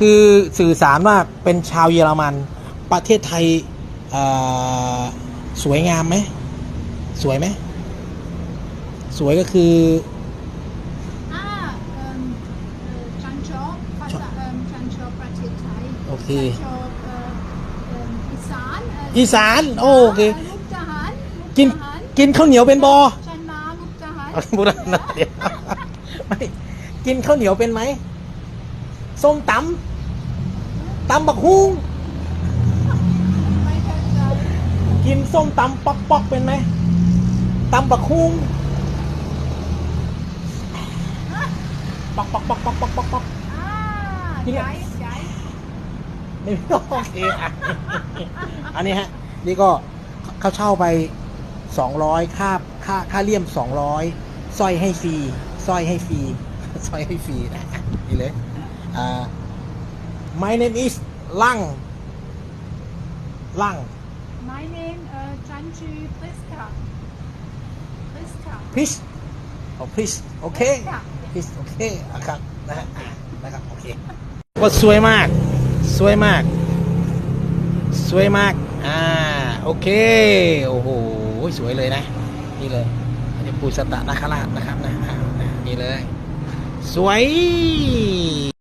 คือสื่อสารว่าเป็นชาวเยอรมัน ประเทศไทยเอ่อสวยงามไหมสวยไหมสวยก็คืออ่าเอิ่มเอ่อฉันชอบภาษาเอิ่มฉันชอบประเทศไทยโอเคฉันชอบเอ่อเอิ่มอีสานเอีสานโอเคลูกทหารลูกินทหารกินข้าวเหนียวเป็นบอฉันมาลูกทหารเอาพูดนะเดี๋ยวไม่กินข้าวเหนียวเป็นไหมส้มตำ ตำบักฮุ้งไม่เข้าใจกินส้มตำป๊อกป๊อกเป็นไหมตำบักฮุ้งป๊อกป๊อกป๊อกป๊อกป๊อกป๊อกป๊อกอ่ากินใหอะญ่ใหญ่ไม่โอเคอะอันนี้ฮะ นี่ก็เขาเช่าไปสองร้อยค่าค่าค่าเลี่ยมสองร้อยสร้อยให้ฟรีสร้อยให้ฟรีสร้อยให้ฟรีนะนี่เลยอ่า my name is ลังลัง My name เอ่อฉันชื่อพริสกาพริสกาพิชโอ้พิชโอเคค่ะพิชโอเคนะครับนะฮะอะนะครับโอเคก็สวยมาก สวยมาก สวยมาก อ่า โอเค โอ้โห สวยเลยนะ นี่เลยอันนี้ปูสตะนาคราชนะครับนะอ่านะนี่เลย สวย